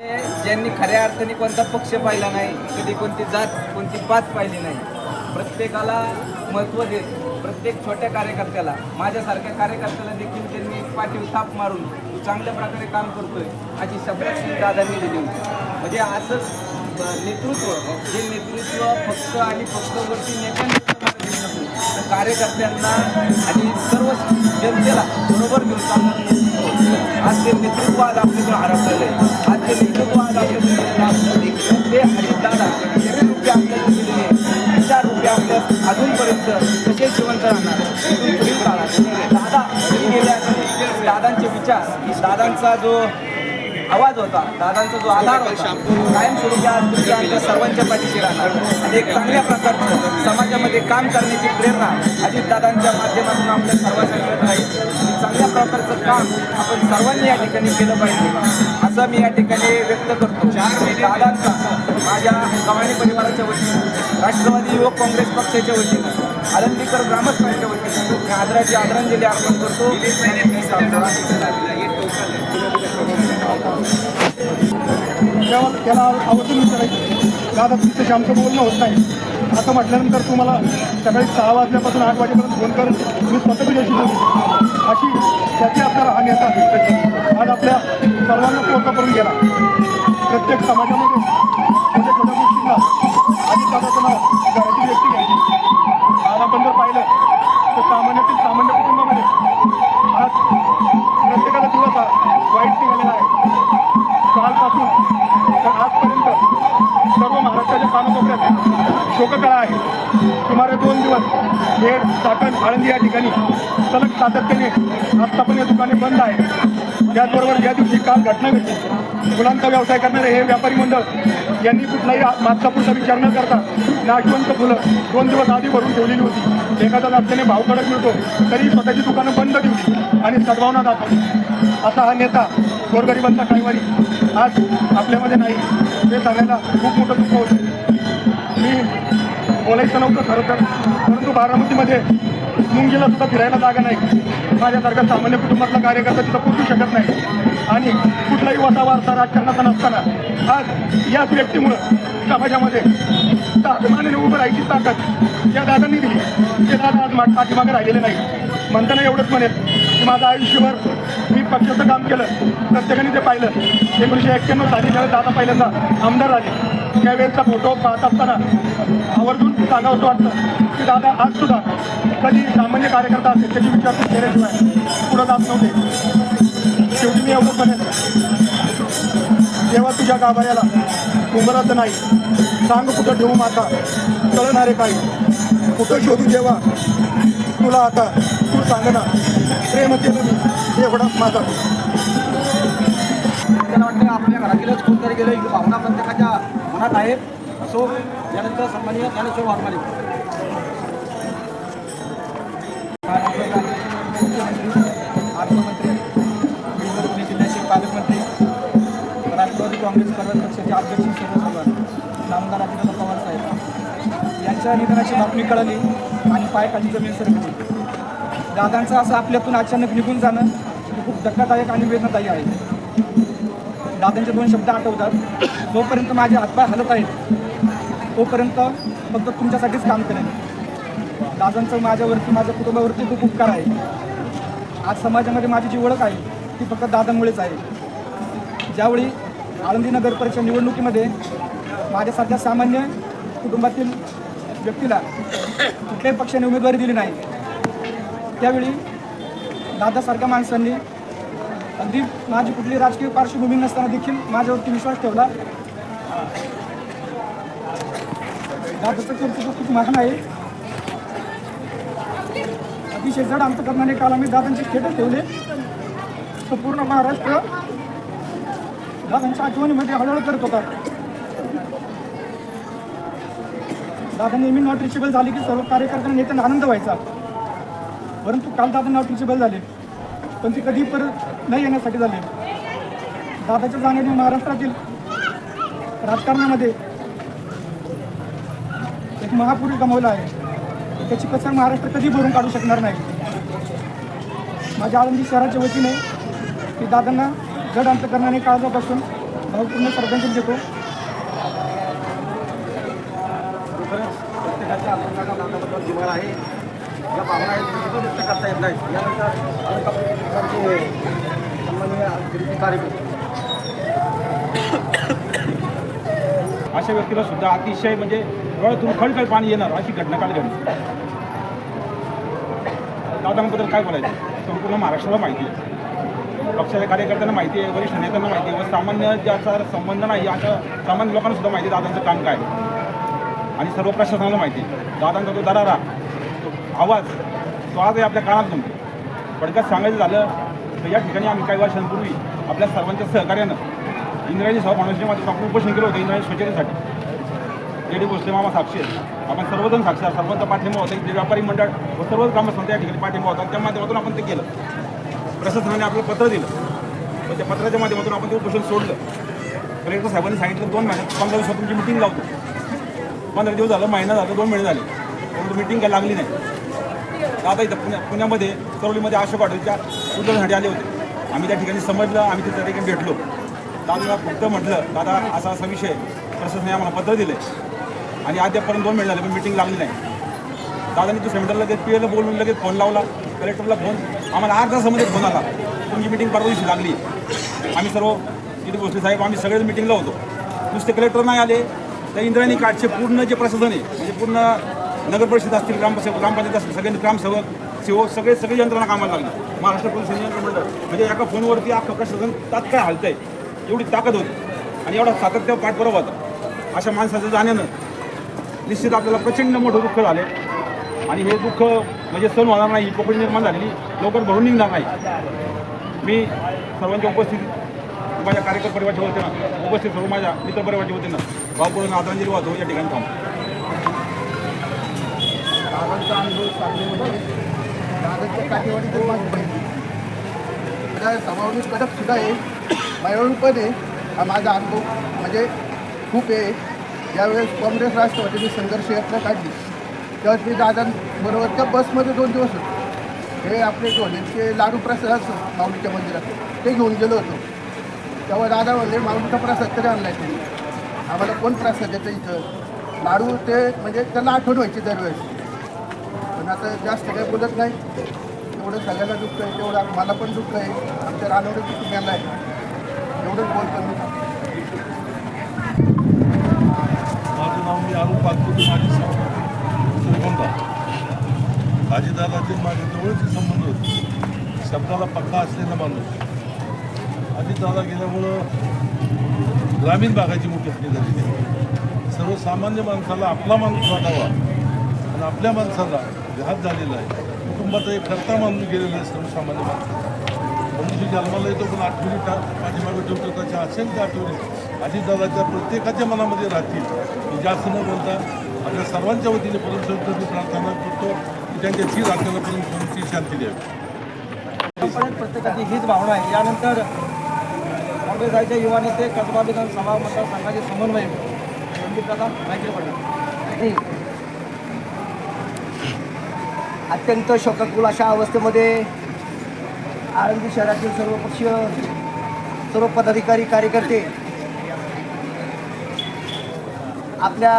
ज्यांनी खऱ्या अर्थाने कोणता पक्ष पाहिला नाही कधी कोणती जात कोणती पात पाहिली नाही प्रत्येकाला महत्त्व देत प्रत्येक छोट्या कार्यकर्त्याला माझ्यासारख्या कार्यकर्त्याला देखील त्यांनी पाठीव थाप मारून चांगल्या प्रकारे काम करतोय अशी शब्दाची प्राधान्य दिली होती. म्हणजे असंच नेतृत्व जे नेतृत्व फक्त आणि फक्त वरती तर कार्यकर्त्यांना आणि सर्व जनतेला बरोबर घेऊन चालणारं नेतृत्व आज ते नेतृत्व आज आपल्याकडे हरपलेलं आहे. आज ते नेतृत्व आज आपल्याकडे ते हरित दादा रुपये आपल्याला दिलेले आहे चार रुपये आपल्या अजूनपर्यंत तसेच जिवंत राहणार? दादांचा जो आवाज होता दादांचा जो आधार होता कायमस्वरूपी आज तुमच्या आमच्या सर्वांच्या पाठीशी राहणार. आणि एक चांगल्या प्रकारचं समाजामध्ये काम करण्याची प्रेरणा अजित दादांच्या माध्यमातून आपल्या सर्वांना मिळत राहील चांगल्या प्रकारचं काम आपण सर्वांनी या ठिकाणी केलं पाहिजे असं मी या ठिकाणी व्यक्त करतो. दादांचा माझ्या कमाणी परिवाराच्या वतीनं राष्ट्रवादी युवक काँग्रेस पक्षाच्या वतीनं आनंदीकर ग्रामस्थांच्या वतीनं मी आदराची आदरांजली अर्पण करतो. तेव्हा त्याला आवर्जून विचारायचं दादा तुमचं आमचं बोलणं होत नाही असं म्हटल्यानंतर तुम्हाला सकाळी सहा वाजल्यापासून आठ वाजेपर्यंत फोन करून मी स्वतः तुझ्याशी बोलू अशी त्याची आपल्याला हा नेता आज आपल्या सर्वांना पोहोचा करून गेला. प्रत्येक समाजामध्ये छोट्या छोट्या गोष्टींना आधी दादाचं नाव घराची व्यक्ती घ्यायची आज आपण जर पाहिलं तर सामान्यातील सामान्य कुटुंबामध्ये आज प्रत्येकाचा दिवस हा वाईट निघालेला आहे कालपासून तर आजपर्यंत सर्व महाराष्ट्राच्या कानाकोपऱ्यात शोककळा आहे सुमारे दोन दिवस खेड चाकण आळंदी या ठिकाणी सलग सातत्याने आस्थापन या दुकाने बंद आहे त्याचबरोबर या दिवशी काल घटना घडली फुलांचा व्यवसाय करणारे हे व्यापारी मंडळ यांनी कुठलाही मागचा पुढचा विचार न करता नाशवंत फुलं दोन दिवस आधी भरून ठेवलेली होती. एखादा नात्याने भाव कडक मिळतो तरी स्वतःची दुकानं बंद ठेवली आणि सद्भावना दाखवली. असा हा नेता गोरगरिबांचा काहीवारी आज आपल्यामध्ये नाही हे सांगायला खूप मोठं दुःख होतं. बोलायचं नव्हतं खरं तर. परंतु बारामतीमध्ये मुंगीला सुद्धा फिरायला जागा नाही. माझ्यासारखा सामान्य कुटुंबातला कार्यकर्ता तिथं पोचू शकत नाही. आणि कुठलाही वसा राजकारणाचा नसताना आज याच व्यक्तीमुळं समाजामध्ये अभिमानाने उभं राहायची ताकद या दादांनी दिली. ते दादा आज मा- पाठीमागे राहिलेले नाही म्हणताना एवढंच म्हणेल की माझं आयुष्यभर मी पक्षाचं काम केलं. प्रत्येकाने ते पाहिलं. एकोणीसशे एक्क्याण्णव साली ज्यावेळेस दादा पहिल्यांदा आमदार झाले त्यावेळेसचा फोटो पाहत असताना आवर्जून सांगावंसं वाटतं की दादा आज सुद्धा कधी सामान्य कार्यकर्ता असेल त्याची विचारपूस केल्याशिवाय पुढं जात नव्हते. शेवटी मी एवढं म्हणेन जेव्हा तुझ्या गाभाऱ्याला उमरत नाही. सांग कुठं ठेवू माता कळणारे काही कुठं शोधू जेव्हा? तुला आता तू सांग ना. प्रेम केलं मी एवढा माझा. त्याला वाटतं आपल्या घरातीलच कोणतरी गेलं. भावना प्रत्येकाच्या मनात आहेत असो यानंतर सन्माननीय ज्ञानेश्वर वाघमारे. अर्थमंत्री पुणे जिल्ह्याचे पालकमंत्री राष्ट्रवादी काँग्रेस पर्वत पक्षाचे अध्यक्ष सर्वसभा नामदार अजित पवार साहेब. यांच्या निधनाची बातमी कळाली आणि पायाखाली जमीन सरकली. दादांचं असं आपल्यातून अचानक निघून जाणं हे खूप धक्कादायक आणि वेदनादायी आहे. दादांचे दोन शब्द आठवतात. जोपर्यंत माझे हातपाय हलत आहेत तोपर्यंत फक्त तुमच्यासाठीच काम करेन. दादांचं माझ्यावरती माझ्या कुटुंबावरती खूप उपकार आहे. आज समाजामध्ये माझी जी ओळख आहे ती फक्त दादांमुळेच आहे. ज्यावेळी आळंदी नगर परिषद निवडणुकीमध्ये माझ्यासारख्या सामान्य कुटुंबातील व्यक्तीला कुठल्याही पक्षाने उमेदवारी दिली नाही त्यावेळी दादासारख्या माणसांनी अगदी माझी कुठली राजकीय पार्श्वभूमी नसताना देखील माझ्यावरती विश्वास ठेवला. दादाचं कर्तृत्व खूप महान आहे. अतिशय जड अंतकरणाने काल आम्ही दादांचे स्टेटस ठेवले. संपूर्ण महाराष्ट्र दादांच्या आठवणीमध्ये हळहळ करत होता. दादा नेहमी नॉट रिचेबल झाले की सर्व कार्यकर्त्यांना नेत्यांना आनंद व्हायचा. परंतु काल दादा नॉट रिचेबल झाले. पण ते कधी परत नाही येण्यासाठी झाले. दादाच्या जाण्याने महाराष्ट्रातील राजकारणामध्ये एक महापुरुष गमावला आहे. त्याची कसर महाराष्ट्र कधी भरून काढू शकणार नाही. माझ्या आळंदी शहराच्या वतीने की दादांना जड अंतकरणाने काळजापासून भावपूर्ण श्रद्धांजली देतो. प्रत्येकाच्या आपल्याला जिव्हाळा आहे. या भावना त्या व्यक्त करता येत नाही यानंतर अशा व्यक्तीला सुद्धा अतिशय म्हणजे डोळ्यातून खळखळ पाणी येणार अशी घटना काल घडली. दादांबद्दल काय बोलायचं? संपूर्ण महाराष्ट्राला माहिती आहे. पक्षाच्या कार्यकर्त्यांना माहिती आहे वरिष्ठ नेत्यांना माहिती आहे व सामान्य ज्याचा संबंध नाही अशा सामान्य लोकांना सुद्धा माहिती आहे दादांचं काम काय आहे. आणि सर्व प्रशासनाला माहिती आहे. दादांचा तो दरारा तो आवाज तो आजही आपल्या कानात घुमतो. थोडक्यात सांगायचं झालं तर या ठिकाणी आम्ही काही वर्षांपूर्वी आपल्या सर्वांच्या सहकार्यानं इंद्रायणी सभा माणूसच्या माध्यमातून आपण उपोषण केलं होतं इंद्रायणी स्वच्छतेसाठी. जे डी भोसले मामा साक्षी आहेत. आपण सर्वजण साक्षी आहात. सर्वांचा पाठिंबा होता. जे व्यापारी मंडळ व सर्वच ग्रामस्थांचा या ठिकाणी पाठिंबा होता. त्या माध्यमातून आपण ते केलं. प्रशासनाने आपलं पत्र दिलं. पण त्या पत्राच्या माध्यमातून आपण ते उपोषण सोडलं. कलेक्टर साहेबांनी सांगितलं दोन महिन्यात पंधरा दिवसात तुमची मिटिंग लावतो. पंधरा दिवस झालं महिना झालं दोन महिने झाले. परंतु मिटिंग काय लागली नाही. आता इथं पुण्या पुण्यामध्ये सरवलीमध्ये अशोक हॉटेलच्या उद्योगासाठी आले होते. आम्ही त्या ठिकाणी समजलं आम्ही त्या ठिकाणी भेटलो. दादाला फक्त म्हटलं दादा असा असा विषय प्रशासनाने आम्हाला पत्र दिले आणि अद्यापर्यंत दोन महिने झाले पण मिटिंग लागली नाही. दादानी दुसऱ्या मिनिटाला लगेच पी एला बोलून लगेच फोन लावला. कलेक्टरला फोन आम्हाला आठ तासामध्ये फोन आला. तुमची मिटिंग परवा दिवशी लागली. आम्ही सर्व तिथे भोसले साहेब आम्ही सगळेच मिटिंगला होतो. नुसते कलेक्टर नाही आले. तर इंद्रायणी कार्डचे पूर्ण जे प्रशासन आहे म्हणजे पूर्ण नगर परिषद असतील ग्रामपंचायत ग्रामपंचायत असतील सगळे ग्रामसेवक सेवक सगळे सगळी यंत्रणा कामाला लागली. महाराष्ट्र पोलीस संचालन मंडळ म्हणजे एका फोनवरती अख्खं प्रशासन तात्काळ हलतंय. एवढी ताकद होती. आणि एवढा सातत्य पाठपुरावा होता अशा माणसाचं जाण्यानं निश्चित आपल्याला प्रचंड मोठं दुःख झाले आणि हे दुःख म्हणजे सण होणार नाही ही पोकळी निर्माण झालेली लवकर भरून निघणार नाही. मी सर्वांच्या उपस्थित माझ्या कार्यकर परिवारच्या वतीनं उपस्थित सर्व माझ्या मित्र परिवारच्या वतीनं भावपूर्ण आदरांजली वाहतो. या ठिकाणी थांबतो. दादांचा दादाच्या तर माझी पाहिजे माझ्या स्वभावाने कडक सुद्धा आहे. माझ्यावरून पण आहे हा माझा अनुभव म्हणजे खूप आहे. ज्यावेळेस काँग्रेस राष्ट्रवादीने संघर्ष यात्रा काढली. त्यावेळेस मी दादांबरोबर त्या बसमध्ये दोन दिवस होतो. हे आपले ते लाडू प्रसाद असतो माऊलीच्या मंदिरात ते घेऊन गेलो होतो. तेव्हा दादा म्हणले माऊलीचा प्रसाद तरी आणलाय तुम्ही? आम्हाला कोण प्रसाद देतं इथं? लाडू ते म्हणजे त्यांना आठवण व्हायची दरवेळेस. आणि आता जास्त काही बोलत नाही. तेवढं सगळ्याला दुःख आहे तेवढं मला पण दुःख आहे. आमच्या रानवडे कुटुंबियांना आहे. एवढंच बोलतो मी. माझं नाव मी आरोप पाचपुते माझे श्रीगोंदा अजितदादाचे माझे जवळचे संबंध होते. शब्दाला पक्का असलेला माणूस. अजितदादा गेल्यामुळं ग्रामीण भागाची मोठी हानी झालेली सर्वसामान्य माणसाला आपला माणूस वाटावा आणि आपल्या माणसाला घात झालेला आहे. कुटुंबाचा एक करता मानून गेलेला आहे सर्वसामान्य माणूस. मनुष्य जन्माला येतो पण आठवणी टा पाठीमागे ठेवतो त्याच्या त्या आठवणी. अजितदादाच्या प्रत्येकाच्या मनामध्ये राहतील. मी जास्त न बोलता आपल्या सर्वांच्या वतीने परमसंस्थेची प्रार्थना करतो की त्यांच्या धीर आपल्याला परमश्वरची शांती द्यावी. प्रत्येकाची हीच भावना आहे. यानंतर काँग्रेसच्या युवा नेते कसबा विधानसभा मतदारसंघाचे समन्वय संदीप दादा माहिती पडेल अत्यंत शोकाकुल अशा अवस्थेमध्ये आळंदी शहरातील सर्व पक्षीय सर्व पदाधिकारी कार्यकर्ते आपल्या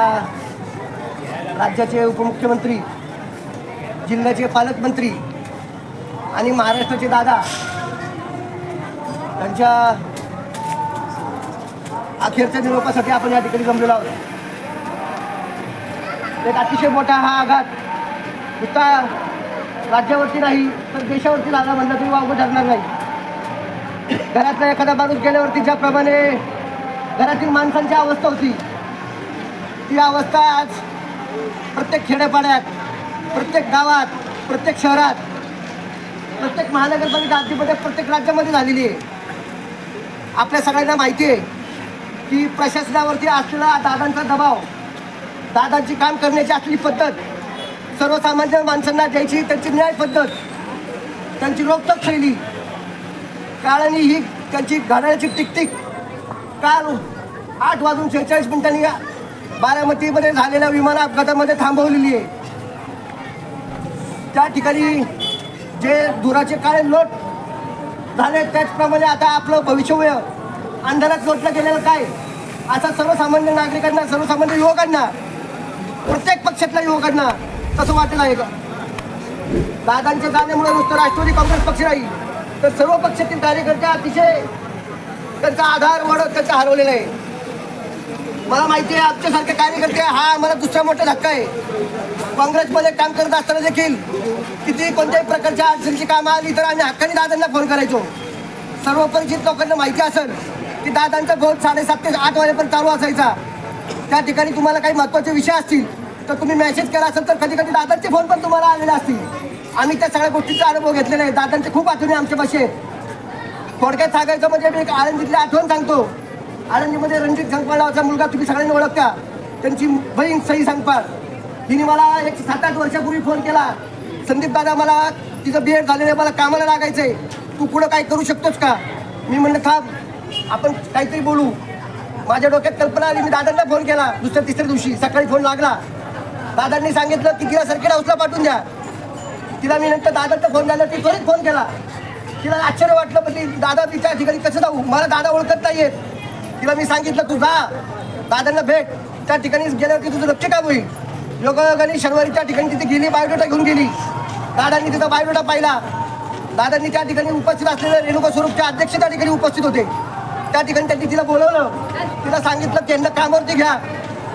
राज्याचे उपमुख्यमंत्री जिल्ह्याचे पालकमंत्री आणि महाराष्ट्राचे दादा त्यांच्या अखेरच्या निरोपासाठी आपण या ठिकाणी जमलेलो आहोत. एक अतिशय मोठा हा आघात नुसता राज्यावरती नाही तर देशावरती लागला म्हणलं तरी वावगं ठरणार नाही. घरातला एखादा माणूस गेल्यावरती ज्याप्रमाणे घरातील माणसांची अवस्था होती ती अवस्था आज प्रत्येक खेड्यापाड्यात प्रत्येक गावात प्रत्येक शहरात प्रत्येक महानगरपालिका हद्दीमध्ये प्रत्येक राज्यामध्ये झालेली आहे. आपल्या सगळ्यांना माहिती आहे की प्रशासनावरती असलेला दादांचा दबाव दादांची काम करण्याची असली पद्धत सर्वसामान्य माणसांना द्यायची त्यांची न्याय पद्धत त्यांची रोखोक शैली काळाने ही त्यांची घड्याळाची टिकटिक काल आठ वाजून शेहेचाळीस मिनिटांनी या बारामतीमध्ये झालेल्या विमान अपघातामध्ये थांबवलेली आहे. त्या ठिकाणी जे धुराचे काळे लोट झाले त्याचप्रमाणे आता आपलं भविष्यवय अंधारात लोटलं गेलेलं काय? असा सर्वसामान्य नागरिकांना सर्वसामान्य युवकांना प्रत्येक पक्षातल्या युवकांना तसं वाटलं आहे का? दादांच्या जाण्यामुळे नुसतं राष्ट्रवादी काँग्रेस पक्ष नाही तर सर्व पक्षातील कार्यकर्ते अतिशय त्यांचा आधार वडत त्यांचा हरवलेला आहे. मला माहिती आहे आमच्यासारखे कार्यकर्ते हा आम्हाला दुसरा मोठा धक्का आहे. काँग्रेसमध्ये काम करत असताना देखील किती कोणत्याही प्रकारच्या अडचणीची कामं आली तर आम्ही हक्काने दादांना फोन करायचो. सर्व परिचित लोकांना माहिती असेल की दादांचा गोल साडेसात ते आठ वाजेपर्यंत चालू असायचा. त्या ठिकाणी तुम्हाला काही महत्त्वाचे विषय असतील तर तुम्ही मेसेज करा असेल तर कधी कधी दादांचे फोन पण तुम्हाला आलेले असतील. आम्ही त्या सगळ्या गोष्टीचा अनुभव घेतलेला आहे. दादांचे खूप आठवणी आमच्यापाशी आहेत. थोडक्यात सांगायचं म्हणजे मी एक आळंदीतली आठवण सांगतो. आळंदीमध्ये रणजित संकपाळ नावाचा मुलगा तुम्ही सगळ्यांनी ओळखता. त्यांची बहीण सई संकपाळ तिने मला एक सात आठ वर्षापूर्वी फोन केला. संदीप दादा मला तिचं बी एड झालेलं आहे. मला कामाला लागायचं आहे. तू पुढं काय करू शकतोस का? मी म्हणलं थांब. आपण काहीतरी बोलू. माझ्या डोक्यात कल्पना आली. मी दादांना फोन केला. दुसऱ्या तिसऱ्या दिवशी सकाळी फोन लागला. दादांनी सांगितलं की तिला सर्किट हाऊसला पाठवून द्या. तिला मी नंतर दादाचा फोन झाला ती त्वरित फोन केला. तिला आश्चर्य वाटलं पण ती दादा तिच्या ठिकाणी कसं जाऊ? मला दादा ओळखत नाहीयेत. तिला मी सांगितलं तू जा. दादांना भेट. त्या ठिकाणी गेल्यावरती तुझं लक्ष काय होईल? योगायोगाने शनिवारी त्या ठिकाणी तिथे गेली बायोडेटा घेऊन गेली. दादांनी तिचा बायोडेटा पाहिला. दादांनी त्या ठिकाणी उपस्थित असलेले रेणुका स्वरूपचे अध्यक्ष त्या ठिकाणी उपस्थित होते. त्या ठिकाणी त्यांनी तिला बोलवलं. तिला सांगितलं की यांना कामावरती घ्या.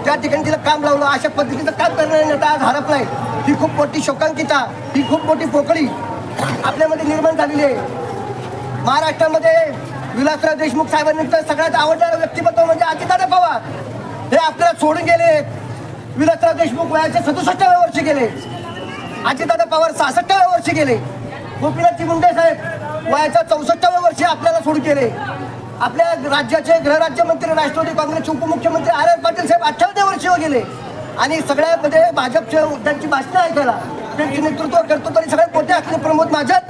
त्या ठिकाणी तिला काम लावलं अशा पद्धतीचं काम नेता आज नाही ही खूप मोठी शोकांकिता ही खूप मोठी पोकळी आपल्यामध्ये निर्माण झालेली आहे. महाराष्ट्रामध्ये विलासराव देशमुख साहेबांनंतर सगळ्यात आवडणारं व्यक्तिमत्व म्हणजे अजितदादा पवार. हे आपल्याला सोडून गेले. विलासराव देशमुख वयाचे सदुसष्टाव्या वर्षी गेले. अजितदादा पवार सहासष्टाव्या वर्षी गेले. गोपीनाथजी मुंडे साहेब वयाच्या चौसष्टाव्या वर्षी आपल्याला सोडून गेले. आपल्या राज्याचे गृहराज्यमंत्री राष्ट्रवादी काँग्रेसचे उपमुख्यमंत्री आर एन पाटील साहेब अठ्ठावन्या वर्षी गेले. आणि सगळ्यामध्ये भाजपचे त्यांची भाषणं ऐकायला त्यांचे नेतृत्व करतो तरी सगळ्यात मोठे असलेले प्रमोद माझ्यात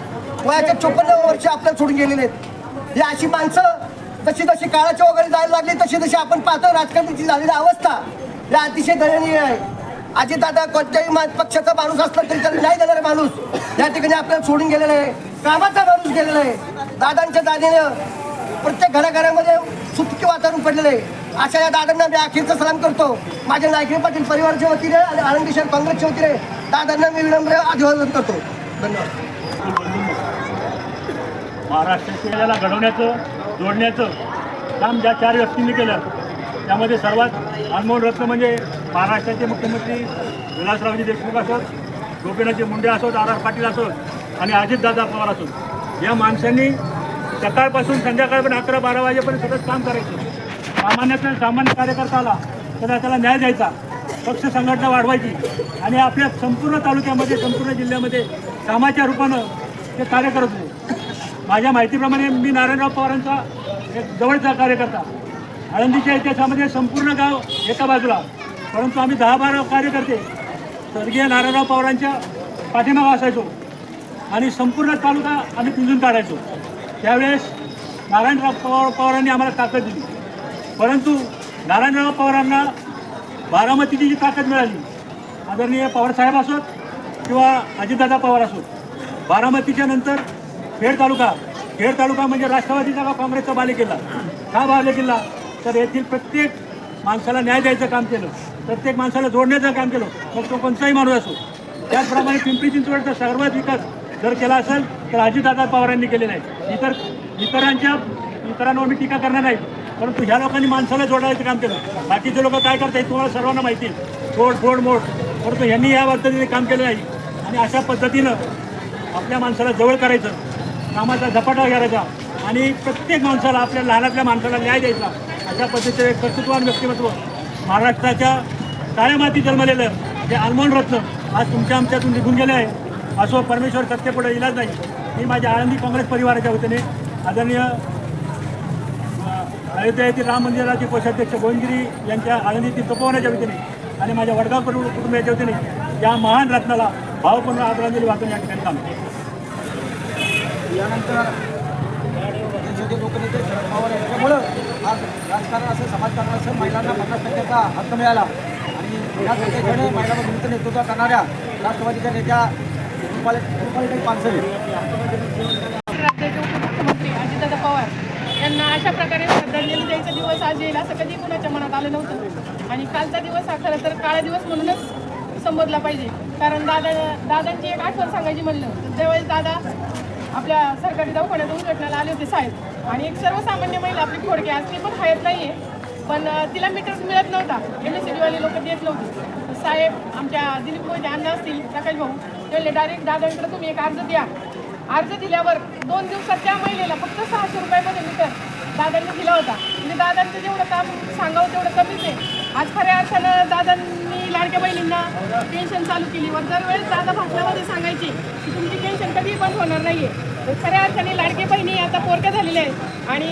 वयाच्या चोपन्न वर्ष आपल्याला सोडून गेलेले आहेत. ही अशी माणसं जशी जशी काळाच्या वगैरे जायला लागली तशी तशी आपण पाहतो राजकारणाची झालेली अवस्था. या अतिशय दयनीय आहे. अजितदादा कोणत्याही मा- पक्षाचा माणूस असला तरी त्याला नाही देणारा माणूस या ठिकाणी आपल्याला सोडून गेलेला आहे. कामाचा माणूस गेलेला आहे. दादांच्या दादीनं प्रत्येक घराघरामध्ये सुटके वातावरण पडलेलं आहे. अशा या दादांना मी अखेरचा सलाम करतो. माझ्या नायके पाटील परिवारच्या वतीने आणि आनंदी शहर काँग्रेसच्या वतीने दादांना मी विनम्र अभिवादन करतो. धन्यवाद. महाराष्ट्राला घडवण्याचं जोडण्याचं काम ज्या चार व्यक्तींनी केलं त्यामध्ये सर्वात अनमोल रत्न म्हणजे महाराष्ट्राचे मुख्यमंत्री विलासरावजी देशमुख असोत गोपीनाथजी मुंडे असोत आर आर पाटील असोत आणि अजितदादा पवार असोत. या माणसांनी सकाळपासून संध्याकाळपर्यंत अकरा बारा वाजेपर्यंत सतत काम करायचं. सामान्यातल्या सामान्य कार्यकर्ता आला तर त्याला न्याय द्यायचा. पक्ष संघटना वाढवायची. आणि आपल्या संपूर्ण तालुक्यामध्ये संपूर्ण जिल्ह्यामध्ये कामाच्या रूपानं ते कार्य करत होते. माझ्या माहितीप्रमाणे मी नारायणराव पवारांचा एक जवळचा कार्यकर्ता. आळंदीच्या इतिहासामध्ये संपूर्ण गाव एका बाजूला. परंतु आम्ही दहा बारा कार्यकर्ते स्वर्गीय नारायणराव पवारांच्या पाठीमागं असायचो. आणि संपूर्ण तालुका आम्ही पिंजून काढायचो. त्यावेळेस नारायणराव पवार पवारांनी आम्हाला ताकद दिली. परंतु नारायणराव पवारांना बारामतीची जी ताकद मिळाली आदरणीय पवारसाहेब असोत किंवा अजितदादा पवार असोत बारामतीच्या नंतर खेड तालुका खेड तालुका म्हणजे राष्ट्रवादीचा का काँग्रेसचा बालेकिल्ला का बालेकिल्ला तर येथील प्रत्येक माणसाला न्याय द्यायचं काम केलं प्रत्येक माणसाला जोडण्याचं काम केलं मग तो कोणताही माणूस असो. त्याचप्रमाणे पिंपरी चिंचवडचा सर्वात विकास जर केला असेल तर अजितदादा पवारांनी केलेला आहे इतर इतरांच्या इतरांवर मी टीका करणार नाही. परंतु ह्या लोकांनी माणसाला जोडायचं काम केलं. बाकीचे लोक काय करतात तुम्हाला सर्वांना माहिती आहे. तोड फोड मोड. परंतु यांनी या पद्धतीने काम केलं नाही. आणि अशा पद्धतीनं आपल्या माणसाला जवळ करायचं कामाचा झपाटा करायचा आणि प्रत्येक माणसाला आपल्या लहानातल्या माणसाला न्याय द्यायचा. अशा पद्धतीचं एक कर्तृत्वान व्यक्तिमत्व महाराष्ट्राच्या काळ्या माती जन्मलेलं जे अनमोल रत्न आज तुमच्या आमच्यातून निघून गेलं आहे. असो परमेश्वर सत्तेपुढे इलाज नाही. मी माझ्या आळंदी काँग्रेस परिवाराच्या वतीने आदरणीय अयोध्या येथील राम मंदिराचे कोषाध्यक्ष गोविंदगिरी यांच्या आनंदीतील तपोवनाच्या वतीने आणि माझ्या वडगाव कुटुंबियाच्या वतीने या महान रत्नाला भावपूर्ण आदरांजली वाचून या ठिकाणी थांबतो. यानंतर जे लोकनेते शरद पवार यांच्यामुळं आज राजकारण असं समाजकारण असं महिलांना पन्नास टक्क्याचा हक्क मिळाला. आणि या पद्धतीने महिलांना नेतृत्व करणाऱ्या राष्ट्रवादीच्या नेत्या रुपाली रुपालीताई पानसरे राज्याचे उपमुख्यमंत्री अजितदादा पवार यांना अशा प्रकारे श्रद्धांजली द्यायचा दिवस आज येईल असं कधी कुणाच्या मनात आलं नव्हतं. आणि कालचा दिवस हा खरं तर काळा दिवस म्हणूनच संबोधला पाहिजे. कारण दादा दादांची एक आठवण सांगायची म्हणलं तर त्यावेळेस दादा आपल्या सरकारी दवाखान्यात उद्घाटनाला आले होते साहेब आणि एक सर्वसामान्य महिला आपली खोडके आज ती पण हयत नाही आहे पण तिला मीटर मिळत नव्हता. एम एस सी डीवाले लोक देत नव्हते. साहेब आमच्या दिलीप मोहिते अण्णा असतील प्रकाश भाऊ ते डायरेक्ट दादांकडे तुम्ही एक अर्ज द्या. अर्ज दिल्यावर दोन दिवसात त्या महिलेला फक्त सहाशे रुपयामध्ये मीटर दादांनी दिला होता. म्हणजे दादांचं जेवढं काम सांगावं तेवढं कमीच आहे. आज खऱ्या अर्थानं दादांनी लाडक्या बहिणींना पेन्शन चालू केली. वर दरवेळेस दादा भाषणामध्ये सांगायचे की तुमची पेन्शन कधीही बंद होणार नाही आहे खऱ्या अर्थाने लाडके बहिणी आता पोरक्या झालेल्या आहेत. आणि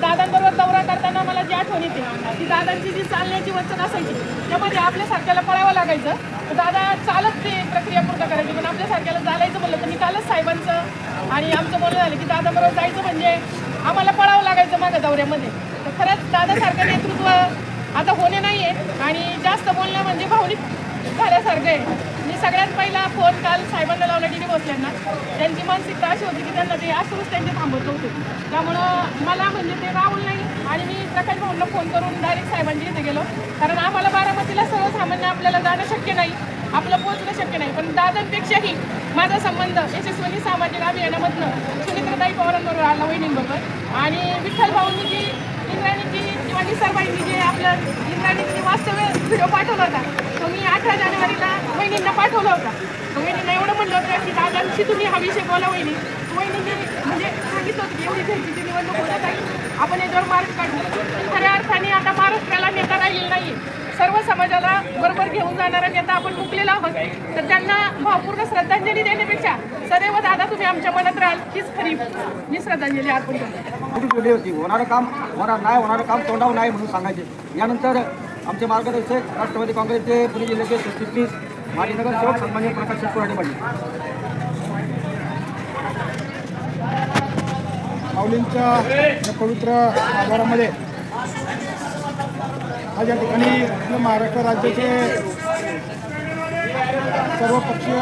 दादांबरोबर दौरा करताना मला जी आठवण येते ती दादांची जी चालण्याची वचन असायची त्यामध्ये आपल्यासारख्याला पळावं लागायचं. तर दादा चालत ते प्रक्रिया पूर्ण करायची पण आपल्यासारख्याला चालायचं म्हणलं तर मी कालच साहेबांचं. आणि आमचं बोलणं झालं की दादाबरोबर जायचं म्हणजे आम्हाला पळावं लागायचं माझ्या दौऱ्यामध्ये. तर खरंच दादासारखं नेतृत्व आता होणे नाही आहे आणि जास्त बोलणं म्हणजे भावनिक झाल्यासारखं आहे. मी सगळ्यात पहिला फोन काल साहेबांना लावला टी व्ही बसल्यांना त्यांची मानसिकता अशी होती की त्यांना ते असूनच त्यांचे थांबवत होते. त्यामुळं मला म्हणजे ते राहुल नाही आणि मी प्रकाश भाऊंना फोन करून डायरेक्ट साहेबांच्या इथे गेलो. कारण आम्हाला बारामतीला सर्वसामान्य आपल्याला जाणं शक्य नाही. आपलं पोहोचणं शक्य नाही. पण दादांपेक्षाही माझा संबंध यशस्वी सामाजिक अभियानामधनं सुनित्रताई पवारांबरोबर आला वहिनींबरोबर. आणि विठ्ठल भाऊंनी जी इंद्राणीची किंवा निसरबाईंनी जे आपलं इंद्राणीची वास्तव्य व्हिडिओ पाठवला होता तो मी अठरा जानेवारीला वहिनींना पाठवला होता. वहिनींना एवढं म्हणलं होतं की दादांशी तुम्ही हा विषय बोला वहिनी. वहिनींनी म्हणजे सांगितलं होतं की एवढी घ्यायची निवडणूक होत आहे. आपण याच्यावर मार्ग काढू. खऱ्या अर्थाने आता महाराष्ट्राला नेता राहिलेला नाही सर्व समाजाला बरोबर घेऊन जाणारा नेता आपण मुकलेला आहोत. तर त्यांना भावपूर्ण श्रद्धांजली देण्यापेक्षा सदैव दादा तुम्ही आमच्या मनात राहाल हीच खरी मी श्रद्धांजली अर्पण करतो. होती होणारं काम होणार नाही होणारं काम तोंडावर नाही म्हणून सांगायचे. यानंतर आमचे मार्गदर्शक राष्ट्रवादी काँग्रेसचे पुणे जिल्ह्याचे सरचिटणीस माजी नगरसेवक सन्मान्य प्रकाश शेटकुराडे पाटील माऊलींच्या या पवित्र आधारामध्ये आज या ठिकाणी आपलं महाराष्ट्र राज्याचे सर्वपक्षीय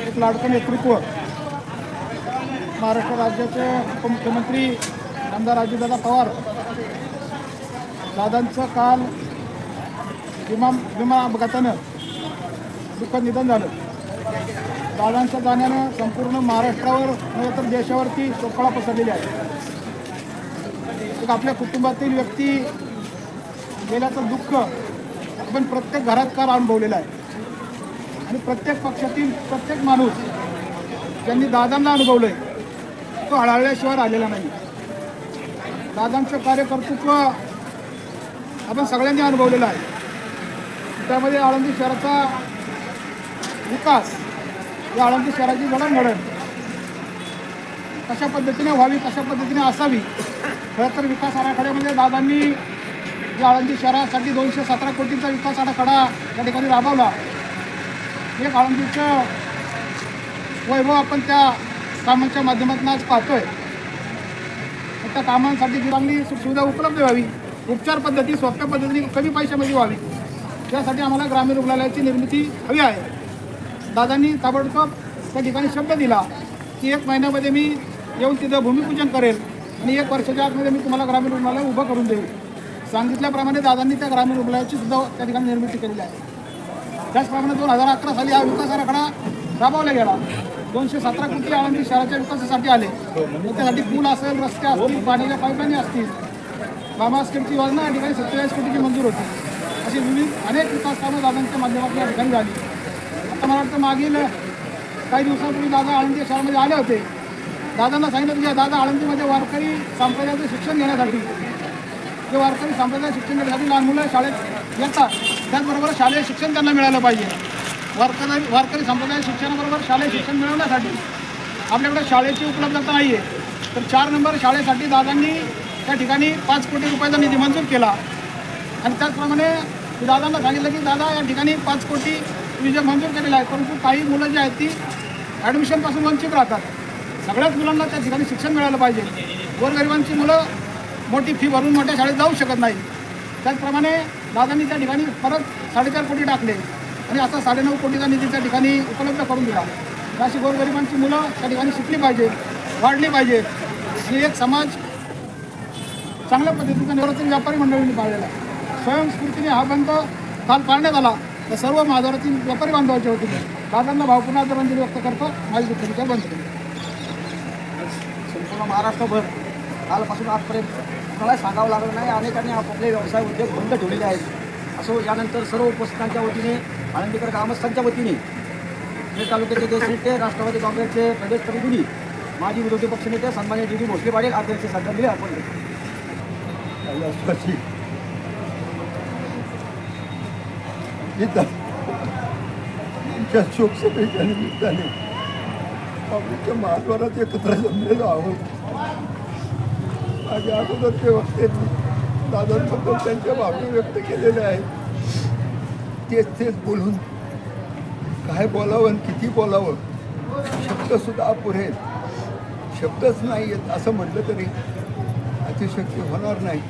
एक लाडकं नेतृत्व महाराष्ट्र राज्याचे उपमुख्यमंत्री आमदार अजितदादा पवार दादांचं काल विमा विमा अपघातानं दुःखद निधन झालं. दादांच्या जाण्यानं संपूर्ण महाराष्ट्रावर नव्हे तर देशावरती शोकळा पसरलेली आहे. एक आपल्या कुटुंबातील व्यक्ती गेल्याचं दुःख. आपण प्रत्येक घरात काल अनुभवलेलं आहे? आणि प्रत्येक पक्षातील प्रत्येक माणूस ज्यांनी दादांना अनुभवलं आहे तो हळहळल्याशिवाय राहिलेला नाही. दादांचं कार्यकर्तृत्व आपण सगळ्यांनी अनुभवलेला आहे. त्यामध्ये आळंदी शहराचा विकास या आळंदी शहराची जडणघडण कशा पद्धतीने व्हावी कशा पद्धतीने असावी खरं तर विकास आराखड्यामध्ये म्हणजे दादांनी या आळंदी शहरासाठी दोनशे सतरा कोटींचा विकास आराखडा या ठिकाणी राबवला. एक आळंदीचं वैभव आपण त्या कामांच्या माध्यमातून आज पाहतोय. त्या कामांसाठी जी चांगली सुखसुविधा उपलब्ध व्हावी. उपचार पद्धती सोप्या पद्धतीने कमी पैशामध्ये व्हावी. त्यासाठी आम्हाला ग्रामीण रुग्णालयाची निर्मिती हवी आहे. दादांनी ताबडतोब त्या ठिकाणी शब्द दिला की एक महिन्यामध्ये मी येऊन तिथं भूमिपूजन करेल आणि एक वर्षाच्या आतमध्ये मी तुम्हाला ग्रामीण रुग्णालय उभं करून देईल. सांगितल्याप्रमाणे दादांनी त्या ग्रामीण रुग्णालयाची सुद्धा त्या ठिकाणी निर्मिती केलेली आहे. त्याचप्रमाणे दोन हजार अकरा साली हा विकास आराखडा राबवला गेला. दोनशे सतरा कोटी आळंदी शहराच्या विकासासाठी आले. त्यासाठी पूल असेल रस्ते असतील पाण्याच्या पाईपलाईन असतील. बाबा स्कीमची योजना या ठिकाणी सत्तेचाळीस कोटीची मंजूर होती. अशी विविध अनेक विकास कामं दादांच्या माध्यमातून या ठिकाणी झाली. आता मला वाटतं मागील काही दिवसांपूर्वी दादा आळंदी शहरामध्ये आले होते. दादांना सांगितलं की दादा आळंदीमध्ये वारकरी संप्रदायाचं शिक्षण घेण्यासाठी जे वारकरी संप्रदाय शिक्षण घेण्यासाठी लहान मुलं शाळेत येतात त्याचबरोबर शालेय शिक्षण त्यांना मिळालं पाहिजे. वारकरी वारकरी संप्रदाय शिक्षणाबरोबर शालेय शिक्षण मिळवण्यासाठी आपल्याकडे शाळेची उपलब्धता नाही आहे तर चार नंबर शाळेसाठी दादांनी त्या ठिकाणी पाच कोटी रुपयाचा निधी मंजूर केला. आणि त्याचप्रमाणे मी दादांना सांगितलं की दादा या ठिकाणी पाच कोटी विजय मंजूर केलेला आहे परंतु काही मुलं जी आहेत ती ॲडमिशनपासून वंचित राहतात. सगळ्याच मुलांना त्या ठिकाणी शिक्षण मिळालं पाहिजे. गोरगरिबांची मुलं मोठी फी भरून मोठ्या शाळेत जाऊ शकत नाही त्याचप्रमाणे दादांनी त्या ठिकाणी परत साडेचार कोटी टाकले. आणि असा साडेनऊ कोटीचा निधी त्या ठिकाणी उपलब्ध करून दिला. अशी गोरगरिबांची मुलं त्या ठिकाणी शिकली पाहिजेत वाढली पाहिजेत आणि एक समाज चांगल्या पद्धतीचा नवरात्री व्यापारी मंडळींनी पाळलेला आहे. स्वयंस्फूर्तीने हा बंद काल पाळण्यात आला. तर सर्व महाजारातील व्यापारी बांधवाच्या वतीने दादांना भावपूर्ण आदरांजली व्यक्त करतो. माझी दुःखाचा बंद केली संपूर्ण महाराष्ट्रभर कालपासून आजपर्यंत मला सांगावं लागलं नाही. अनेकांनी आपापले व्यवसाय उद्योग बंद ठेवलेले आहेत. असो यानंतर सर्व उपस्थितांच्या वतीने आनंदीकर ग्रामस्थांच्या वतीने पुणे तालुक्याचे देशनेते राष्ट्रवादी काँग्रेसचे प्रदेश प्रतिनिधी माजी विरोधी पक्षनेते सन्मान्य डी डी भोसले पाटील अध्यक्ष श्रद्धांजली अर्पण करतो कैलासवासी इथं तुमच्या शोकसभेच्या निमित्ताने आम्ही महाद्वारात एकत्र जमलेलो आहोत. माझ्या अगोदरचे वक्त्यांनी दादांबद्दल त्यांच्या भावना व्यक्त केलेल्या आहेत. तेच तेच बोलून काय बोलावं आणि किती बोलावं शब्दसुद्धा अपुरे आहेत शब्दच नाही आहेत असं म्हटलं तरी अतिशक्ती होणार नाही.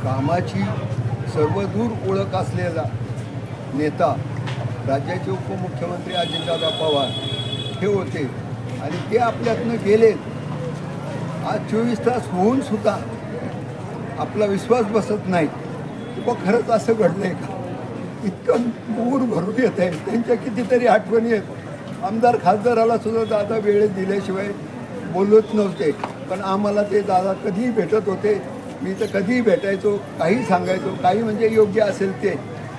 कामाची सर्वदूर ओळख असलेला नेता राज्याचे उपमुख्यमंत्री अजितदादा पवार हे होते. आणि ते आपल्यातनं गेलेत. आज चोवीस तास होऊन सुद्धा आपला विश्वास बसत नाही. की बा खरंच असं घडलं आहे का? इतकं मूर भरून येत आहे. त्यांच्या कितीतरी आठवणी आहेत. आमदार खासदाराला सुद्धा दादा वेळ दिल्याशिवाय बोलत नव्हते. पण आम्हाला ते दादा कधीही भेटत होते. मी तर कधीही भेटायचो काही सांगायचो काही म्हणजे योग्य असेल ते.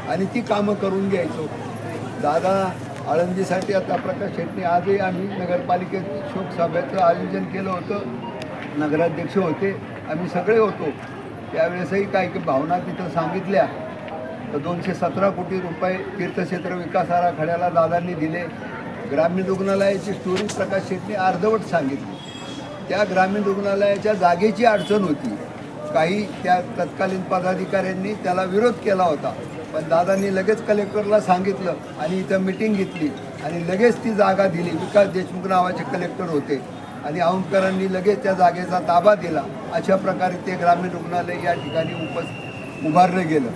आणि ती कामं करून घ्यायचो. दादा आळंदीसाठी आता प्रकाश शेट्टी आजही आम्ही नगरपालिकेत शोकसभेचं आयोजन केलं होतं. नगराध्यक्ष होते. आम्ही सगळे होतो. त्यावेळेसही काही काही भावना तिथं सांगितल्या. तर दोनशे सतरा कोटी रुपये तीर्थक्षेत्र विकास आराखड्याला दादांनी दिले. ग्रामीण रुग्णालयाची स्टोरी प्रकाश शेट्टी अर्धवट सांगितली. त्या ग्रामीण रुग्णालयाच्या जागेची अडचण होती. काही त्या तत्कालीन पदाधिकाऱ्यांनी त्याला विरोध केला होता. पण दादांनी लगेच कलेक्टरला सांगितलं आणि इथं मिटिंग घेतली आणि लगेच ती जागा दिली. विकास देशमुख नावाचे कलेक्टर होते. आणि औंकरांनी लगेच त्या जागेचा ताबा दिला. अशा प्रकारे ते ग्रामीण रुग्णालय या ठिकाणी उपस उभारलं गेलं.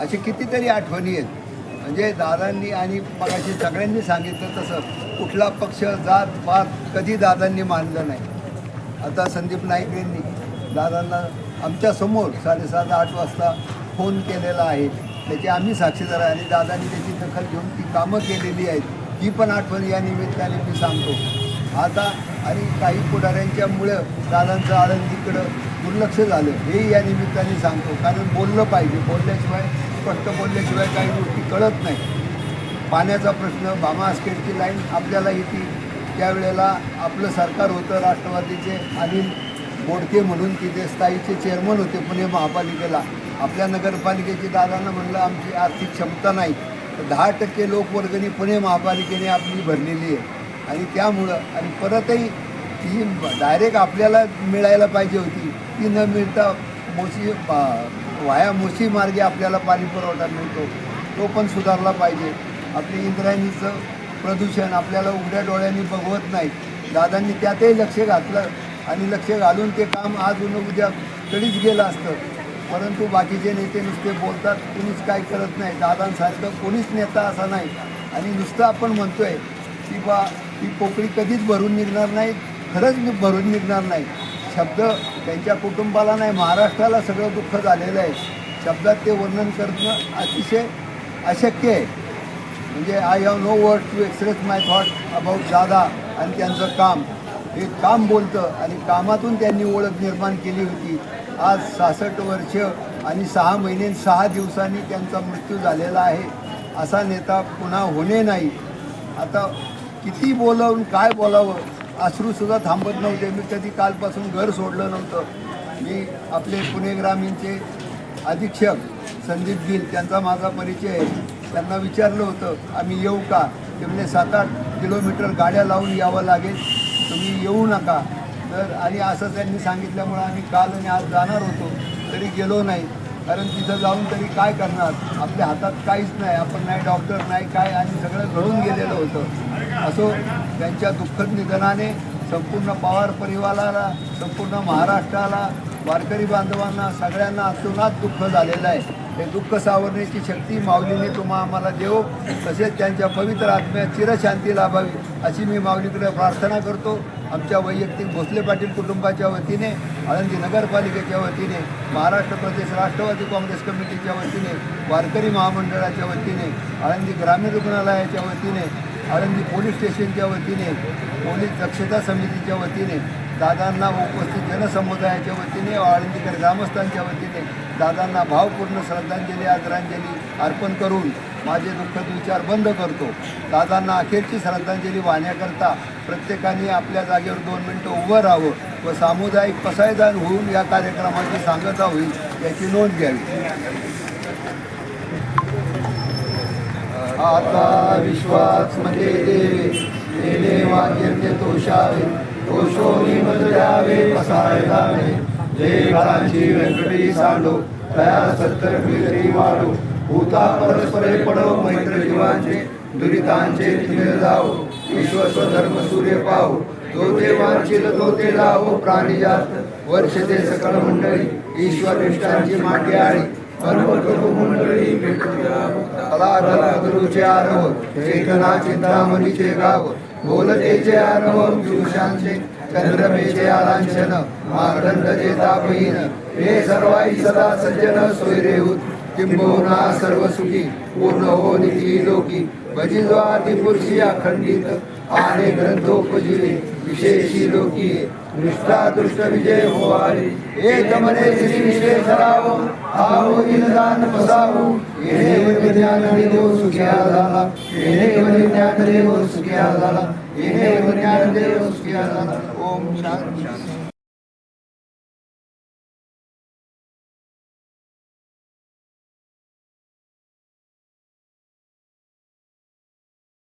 असे कितीतरी आठवणी आहेत. म्हणजे दादांनी आणि मगाशी सगळ्यांनी सांगितलं तसं कुठला पक्ष जात पात कधी दादांनी मानलं नाही. आता संदीप नाईक यांनी दादांना आमच्यासमोर साडेसात आठ वाजता फोन केलेला आहे. त्याची आम्ही साक्षीदार आहे आणि दादांनी त्याची दखल घेऊन ती कामं केलेली आहेत. ही पण आठवण या निमित्ताने मी सांगतो. आता आणि काही पुढाऱ्यांच्यामुळं दादांचं आळंदीकडं दुर्लक्ष झालं. हे या निमित्ताने सांगतो. कारण बोललं पाहिजे. बोलल्याशिवाय स्पष्ट बोलल्याशिवाय काही गोष्टी कळत नाही. पाण्याचा प्रश्न भामा आस्केटची लाईन आपल्याला येते. त्यावेळेला आपलं सरकार होतं राष्ट्रवादीचे अनिल बोडके म्हणून तिथे स्थायीचे चेअरमन होते पुणे महापालिकेला. आपल्या नगरपालिकेची दादांना म्हणलं आमची आर्थिक क्षमता नाही. तर दहा टक्के लोकवर्गणी पुणे महापालिकेने आपली भरलेली आहे. आणि त्यामुळं आणि परतही ती डायरेक्ट आपल्याला मिळायला पाहिजे होती. ती न मिळता मोशी वाया मोशी मार्गे आपल्याला पाणी पुरवठा मिळतो. तो पण सुधारला पाहिजे. आपली इंद्रायणीचं प्रदूषण आपल्याला उघड्या डोळ्यांनी बघवत नाही. दादांनी त्यातही लक्ष घातलं. आणि लक्ष घालून ते काम आज उन उद्या तरीच गेलं असतं. परंतु बाकीचे नेते नुसते बोलतात कोणीच काय करत नाही. दादांसारखं कोणीच नेता असा नाही. आणि नुसतं आपण म्हणतोय की बा ही पोकळी कधीच भरून निघणार नाही खरंच भरून निघणार नाही. शब्द त्यांच्या कुटुंबाला नाही महाराष्ट्राला सगळं दुःख झालेलं आहे. शब्दात ते वर्णन करणं अतिशय अशक्य आहे. म्हणजे I have no word to express my thought about दादा आणि त्यांचं काम. हे काम बोलतं आणि कामातून त्यांनी ओळख निर्माण केली होती. आज सहासष्ट वर्ष आणि सहा महिने सहा दिवसांनी त्यांचा मृत्यू झालेला आहे. असा नेता पुन्हा होणे नाही. आता किती बोलावून काय बोलावं? अश्रूसुद्धा थांबत नव्हते. मी कधी कालपासून घर सोडलं नव्हतं. मी आपले पुणे ग्रामीणचे अधीक्षक संदीप गिल त्यांचा माझा परिचय आहे. त्यांना विचारलं होतं आम्ही येऊ का? ते म्हणजे सात आठ किलोमीटर गाड्या लावून यावं लागेल. तुम्ही येऊ नका. तर आणि असं त्यांनी सांगितल्यामुळं आम्ही काल आणि आज जाणार होतो. तरी गेलो नाही. कारण तिथं जाऊन तरी काय करणार? आपल्या हातात काहीच नाही. आपण नाही डॉक्टर नाही काय आणि सगळं घडून गेलेलं होतं. असो त्यांच्या दुःखद निधनाने संपूर्ण पवार परिवाराला संपूर्ण महाराष्ट्राला वारकरी बांधवांना सगळ्यांना अतोनात दुःख झालेलं आहे. हे दुःख सावरण्याची शक्ती माऊलीने तुम्हा आम्हाला देऊ तसेच त्यांच्या पवित्र आत्म्यात चिरशांती लाभावी अशी मी माऊलीकडे प्रार्थना करतो. आमच्या वैयक्तिक भोसले पाटील कुटुंबाच्या वतीने आळंदी नगरपालिकेच्या वतीने महाराष्ट्र प्रदेश राष्ट्रवादी काँग्रेस कमिटीच्या वतीने वारकरी महामंडळाच्या वतीने आळंदी ग्रामीण रुग्णालयाच्या वतीने आळंदी पोलीस स्टेशनच्या वतीने पोलीस दक्षता समितीच्या वतीने दादांना उपस्थित जनसमुदायाच्या वतीने आळंदीकर ग्रामस्थांच्या वतीने दादांना भावपूर्ण श्रद्धांजली आदरांजली अर्पण करून माझे दुःखद विचार बंद करतो. दादांना अखेरची श्रद्धांजली वाहण्याकरता प्रत्येकाने आपल्या जागेवर दोन मिनटं उभं राहावं व सामुदायिक पसायदान होऊन या कार्यक्रमाची सांगता होईल याची नोंद घ्यावी. आता विश्वासमध्ये देवे देणे वाक्य तोषावे तोषोनी मत द्यावे पसायला जय घरांची व्यंकटी सांडो. तयार सत्तर पिढी वाढो. भूता परस्परे पडो मैत्र जीवांचे दुरितांचे तिमिर जाओ विश्वस्व धर्म सूर्य पाहो तो ते वांछिल तो ते लावो. प्राणी जात वर्ष ते सकळ मंडळी. ईश्वर निष्ठांची मागे आळी मंडळी आरव चेतना चिंतामणीचे गाव बोलतेचे आरव पुरुषांचे चंद्रमेचे आलांछन मार्दंडचे तापहीन हे सर्वाई सदा सज्जन सोयरेहूत किंबहुना सर्व सुखी पूर्ण हो निधी लोकी भजिद्वादी पुरुषी अखंडित आने ग्रंथोपजिले विशेषी लोकी. दृष्टा दृष्ट विजय हो एक मने श्री विश्वेश्वराव इनदान पसावो येणे ज्ञान देव सुख्या झाला येणे ज्ञान देव सुख्या झाला येणे ज्ञान देव सुख्या झाला ओम शांती।